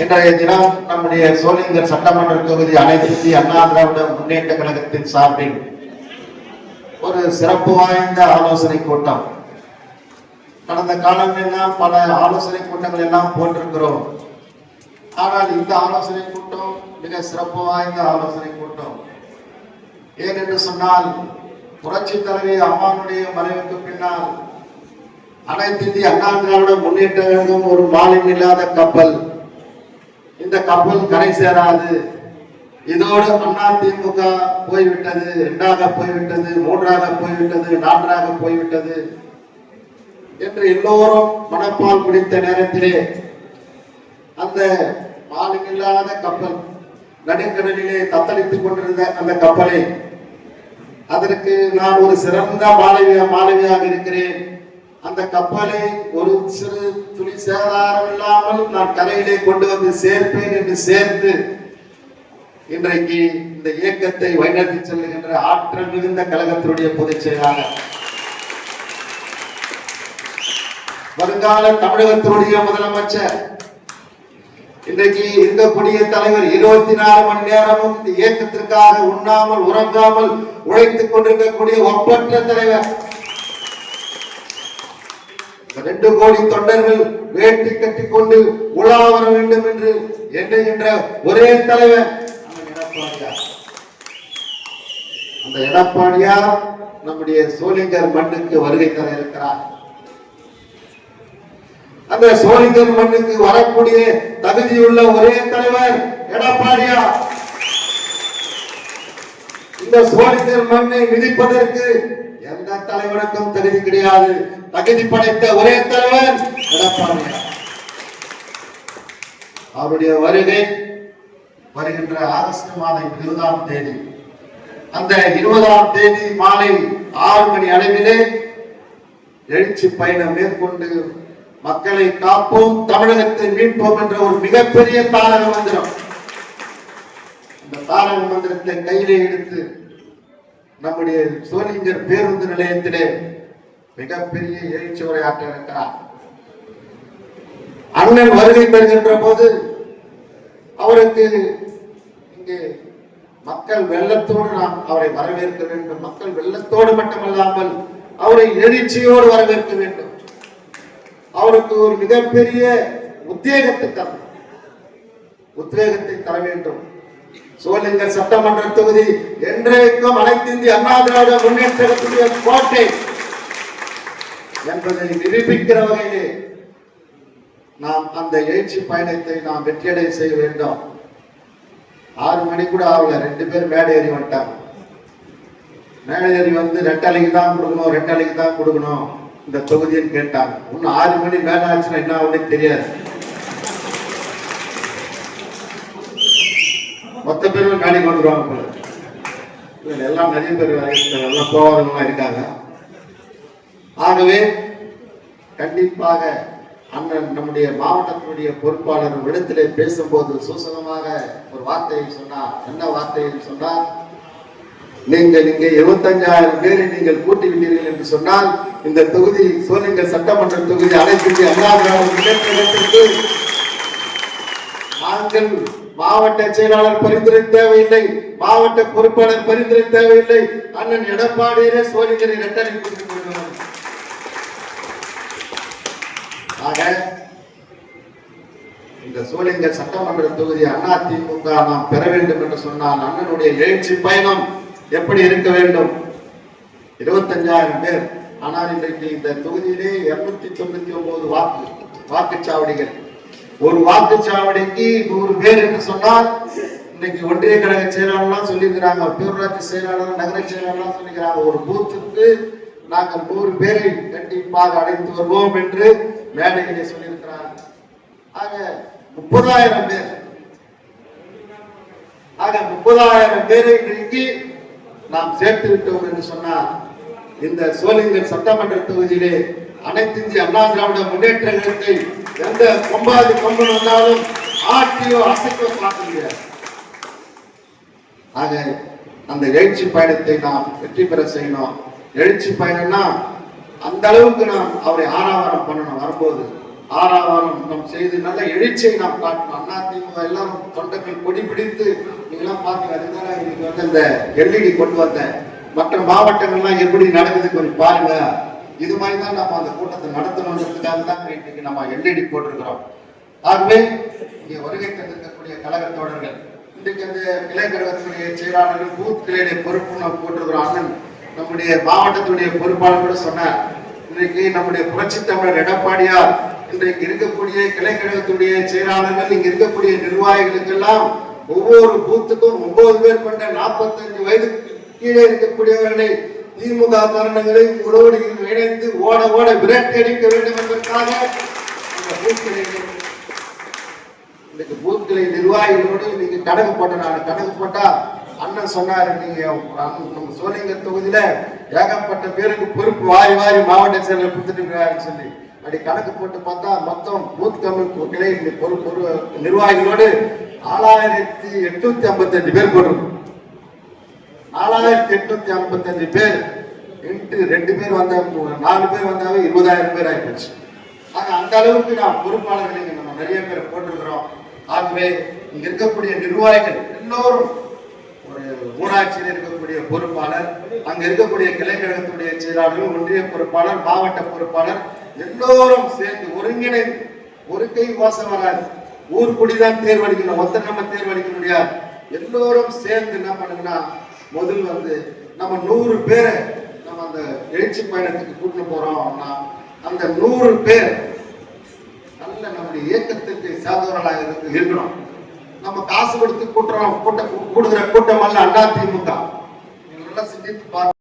இன்றைய தினம் நம்முடைய சோழிங்கர் சட்டமன்ற தொகுதி அனைத்து அண்ணா திராவிட முன்னேற்ற கழகத்தின் சார்பில் ஒரு சிறப்பு வாய்ந்த ஆலோசனை கூட்டம். கடந்த காலங்களெல்லாம் பல ஆலோசனை கூட்டங்கள் எல்லாம் போட்டிருக்கிறோம். ஆனால் இந்த ஆலோசனை கூட்டம் மிக சிறப்பு வாய்ந்த ஆலோசனை கூட்டம். ஏனென்று சொன்னால் புரட்சி தலைவி அம்மானுடைய மறைவுக்கு பின்னால் அனைத்து இந்திய அண்ணா திராவிட முன்னேற்ற ஒரு மாலின் இல்லாத கப்பல் இந்த கப்பல் கரை சேராது. இதோடு அண்ணா திமுக போய்விட்டது இரண்டாக போய்விட்டது மூன்றாக போய்விட்டது நான்காக போய்விட்டது என்று எல்லோரும் மனப்பால் குடித்த நேரத்திலே அந்த மாலுமில்லாத கப்பல் நடுக்கடலிலே தத்தளித்துக் கொண்டிருந்த அந்த கப்பலை அதற்கு நான் ஒரு சிறந்த மாணவியா மாணவியாக இருக்கிறேன். அந்த கப்பலை ஒரு சிறு துளி சேதாரம் இல்லாமல் நான் கரையிலே கொண்டு வந்து சேர்ப்பேன் என்று சேர்த்து இன்றைக்கு இந்த இயக்கத்தை வழிநடத்தி செல்லுகின்ற ஆற்றல் மிகுந்த கழகத்தினுடைய பொதுச் செயலாளர். வருங்கால தமிழகத்தினுடைய முதலமைச்சர். இன்றைக்கு இருக்கக்கூடிய தலைவர் இருபத்தி நாலு மணி நேரமும் இந்த இயக்கத்திற்காக உண்ணாமல் உறங்காமல் உழைத்துக் கொண்டிருக்கக்கூடிய ஒப்பற்ற தலைவர். ரெண்டு கோடி தொண்டர்கள் வேட்டி கட்டிக்கொண்டு உலா வர வேண்டும் என்று எண்ணுகின்ற ஒரே தலைவர் அந்த எடப்பாடியார் நம்முடைய சோழிங்கர் மண்ணுக்கு வருகை தர இருக்கிறார். அந்த சோழிங்கர் மண்ணுக்கு வரக்கூடிய தகுதியுள்ள ஒரே தலைவர் எடப்பாடியார். இந்த சோழிங்கர் மண்ணை மிதிப்பதற்கு எந்த தலைவனுக்கும் தகுதி கிடையாது. தகுதி படைத்த ஒரே தலைவர் எடப்பாடி. அவருடைய வருகை வருகின்ற ஆகஸ்ட் மாதம் இருபதாம் தேதி. அந்த இருபதாம் தேதி மாலை ஆறு மணி அளவிலே எழுச்சி பயணம் மேற்கொண்டு மக்களை காப்போம் தமிழகத்தை மீட்போம் என்ற ஒரு மிகப்பெரிய தாரக மந்திரம். இந்த தாரக மந்திரத்தை கையிலே எடுத்து நம்முடைய சிவலிங்கர் பேருந்து நிலையத்திலே மிகப்பெரிய எழுச்சி உரையாற்ற இருக்கிறார். அண்ணன் வருகை பெறுகின்ற போது அவருக்கு இங்கே மக்கள் வெள்ளத்தோடு நாம் அவரை வரவேற்க வேண்டும். மக்கள் வெள்ளத்தோடு மட்டுமல்லாமல் அவரை எழுச்சியோடு வரவேற்க வேண்டும். அவருக்கு ஒரு மிகப்பெரிய உத்வேகத்தை தர உத்வேகத்தை தர வேண்டும். சோழிங்கர் சட்டமன்ற தொகுதி என்றைக்கும் அனைத்து இந்திய அண்ணா திராவிட முன்னேற்றத்துடைய கோட்டை என்பதை நிரூபிக்கிற வகையிலே நாம் அந்த எழுச்சி பயணத்தை நாம் வெற்றியடை செய்ய வேண்டும். ஆறு மணி கூட ஆகல ரெண்டு பேர் மேடை ஏறி வந்துட்டாங்க. மேடை ஏறி வந்து ரெட்டலைக்கு தான் கொடுக்கணும் ரெட்டலைக்கு தான் கொடுக்கணும் இந்த தொகுதின்னு கேட்டாங்க. இன்னும் ஆறு மணி மேலே ஆச்சுன்னா என்ன ஆகுதுன்னு தெரியாது. மொத்த பேரும் மேடைக்கு வந்துருவாங்க போல எல்லாம் நிறைய பேர் எல்லாம் போவாதவங்களாம் இருக்காங்க. ஆகவே கண்டிப்பாக அண்ணன் நம்முடைய மாவட்டத்தினுடைய பொறுப்பாளர் இடத்திலே பேசும்போது சூசகமாக ஒரு வார்த்தையை சொன்னார். என்ன வார்த்தையை சொன்னார் நீங்கள் இங்கே இருபத்தஞ்சாயிரம் பேரை நீங்கள் கூட்டி விட்டீர்கள் என்று சொன்னால் இந்த தொகுதி சோழிங்கர் சட்டமன்ற தொகுதி அனைத்து அண்ணா திராவிட நாங்கள் மாவட்ட செயலாளர் பரிந்துரை தேவையில்லை. மாவட்ட பொறுப்பாளர் பரிந்துரை தேவையில்லை. அண்ணன் எடப்பாடியிலே சோழிங்கரை இரட்டலை ஆக இந்த சோழிங்கர் சட்டமன்ற தொகுதி அதிமுக நாம் பெற வேண்டும் என்று சொன்னால் அண்ணனுடைய எழுச்சி பயணம் எப்படி இருக்க வேண்டும்? இருபத்தஞ்சாயிரம் பேர். ஆனால் இன்றைக்கு இந்த தொகுதியிலே இருநூத்தி தொண்ணூத்தி ஒன்பது வாக்கு வாக்குச்சாவடிகள். ஒரு வாக்குச்சாவடிக்கு நூறு பேர் என்று சொன்னால் இன்னைக்கு ஒன்றிய கழக செயலாளர்லாம் சொல்லியிருக்கிறாங்க பேரூராட்சி செயலாளர் நகர செயலாளர்லாம் சொல்லிக்கிறாங்க ஒரு பூத்துக்கு நாங்கள் நூறு பேரை கண்டிப்பாக அடைத்து வருவோம் என்று மேடையிலே சொல்லியிருக்கிறாங்க. ஆக முப்பதாயிரம் பேர். ஆக முப்பதாயிரம் பேரை இன்றைக்கு நாம் சேர்த்து விட்டோம் என்று சொன்னால் இந்த சோழிங்கர் சட்டமன்ற தொகுதியிலே அனைத்து இந்திய அண்ணா திராவிட முன்னேற்ற கழகத்தை எந்த கொம்பாதி கொம்பன் வந்தாலும் ஆட்டியோ அசைக்கோ பார்க்க முடியாது ஆக அந்த எழுச்சி பயணத்தை நாம் வெற்றி பெற செய்யணும். எழுச்சி பயணம்னா அந்த அளவுக்கு நாம் அவரை ஆறாவாரம் பண்ணணும். வரும்போது ஆறாவாரம் நாம் செய்து நல்ல எழுச்சியை நாம் காட்டணும். அதிமுக எல்லாம் தொண்டர்கள் கொடி பிடித்து நீங்களாம் பார்த்து அதுதான் இன்னைக்கு வந்து இந்த எல்இடி கொண்டு வந்தேன் மற்ற மாவட்டங்கள்லாம் எப்படி நடக்குது கொஞ்சம் பாருங்க. இது மாதிரி தான் நம்ம அந்த கூட்டத்தை நடத்தணுன்றதுக்காக தான் இன்னைக்கு நம்ம எல்இடி போட்டிருக்கிறோம். ஆகவே இங்கே வருகை தந்திருக்கக்கூடிய கழக தோழர்கள் இன்றைக்கு அந்த கிளை கழகத்தினுடைய செயலாளர்கள் பூத் கிளையுடைய பொறுப்பு நம்ம போட்டிருக்கிறோம் அண்ணன் நம்முடைய மாவட்டத்துடைய பொறுப்பாளர் கூட சொன்னார் இன்றைக்கு நம்முடைய புரட்சி தமிழர் எடப்பாடியார் இன்றைக்கு இருக்கக்கூடிய கிளை கழகத்துடைய செயலாளர்கள் இங்க இருக்கக்கூடிய நிர்வாகிகளுக்கெல்லாம் ஒவ்வொரு பூத்துக்கும் ஒன்பது பேர் கொண்ட நாற்பத்தஞ்சு வயது கீழே இருக்கக்கூடியவர்களை திமுக மரணங்களை உங்களோடு இணைந்து ஓட ஓட விரட்டி அடிக்க வேண்டும் என்பதற்காக இந்த பூத்களை இன்னைக்கு பூத்களை நிர்வாகிகளோடு நீங்க கணக்கு போட்ட நான் கணக்கு போட்டா அண்ணன் சொன்னாரு நீங்க நம்ம சோழிங்க தொகுதியில ஏகப்பட்ட பேருக்கு பொறுப்பு வாரி வாரி மாவட்ட செயலர் கொடுத்துட்டு சொல்லி அப்படி கணக்கு போட்டு பார்த்தா மொத்தம் பூத் கமிட்டி கிளை பொறுப்பு நிர்வாகிகளோடு நாலாயிரத்தி எட்நூத்தி ஐம்பத்தஞ்சு பேர் போட்டிருக்கோம். நாலாயிரத்தி எட்நூத்தி ஐம்பத்தஞ்சு பேர். இன்று ரெண்டு பேர் வந்த நாலு பேர் வந்தாவே இருபதாயிரம் பேர் ஆயிப்போச்சு. ஆக அந்த அளவுக்கு நான் பொறுப்பாளர்களை நம்ம நிறைய பேர் போட்டிருக்கிறோம். ஆகவே இங்க இருக்கக்கூடிய நிர்வாகிகள் எல்லோரும் ஒரு ஊராட்சியில் இருக்கக்கூடிய பொறுப்பாளர் அங்க இருக்கக்கூடிய கிளைக்கழகத்துடைய செயலாளர்கள் ஒன்றிய பொறுப்பாளர் மாவட்ட பொறுப்பாளர் எல்லோரும் சேர்ந்து ஒருங்கிணைந்து ஒரு கை மோசம் வராது. ஊர் குடிதான் தேர்வளிக்கணும் மொத்த நம்ம தேர்வளிக்க முடியாது எல்லோரும் சேர்ந்து என்ன பண்ணுங்கன்னா முதல் வந்து நம்ம நூறு பேரை நம்ம அந்த எழுச்சி பயணத்துக்கு கூட்டிட்டு போறோம்னா அந்த நூறு பேர் நல்ல நம்முடைய இயக்கத்திற்கு சார்ந்தவர்களாக இருக்கு- இருக்கணும் நம்ம காசு கொடுத்து கூட்டுறோம் கூட்ட கூடுகிற கூட்டம் அல்ல அதிமுக நல்லா சிந்தித்து பார்க்க